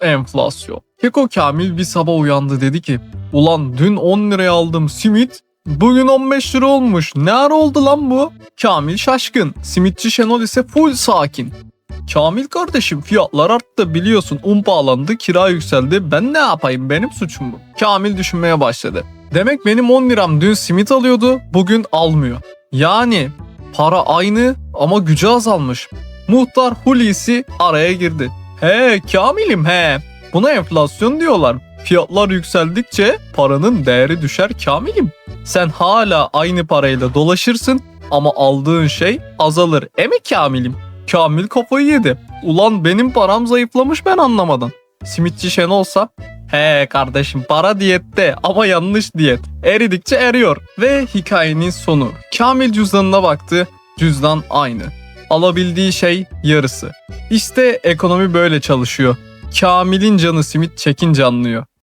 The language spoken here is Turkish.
Enflasyon. Keko Kamil bir sabah uyandı dedi ki Ulan dün 10 liraya aldım simit Bugün 15 lira olmuş. Ne ara oldu lan bu? Kamil şaşkın. Simitçi Şenol ise full sakin. Kamil kardeşim fiyatlar arttı biliyorsun un pahalandı kira yükseldi ben ne yapayım benim suçum bu. Kamil düşünmeye başladı. Demek benim 10 liram dün simit alıyordu bugün almıyor. Yani para aynı ama gücü azalmış. Muhtar Hulusi araya girdi. He Kamil'im he buna enflasyon diyorlar. Fiyatlar yükseldikçe paranın değeri düşer Kamil'im. Sen hala aynı parayla dolaşırsın ama aldığın şey azalır. E mi Kamil'im? Kamil kafayı yedi. Ulan benim param zayıflamış ben anlamadan. Simitçi Şen olsa He kardeşim para diyette ama yanlış diyet. Eridikçe eriyor. Ve hikayenin sonu. Kamil cüzdanına baktı. Cüzdan aynı. Alabildiği şey yarısı. İşte ekonomi böyle çalışıyor. Kamil'in canı simit çekince anlıyor.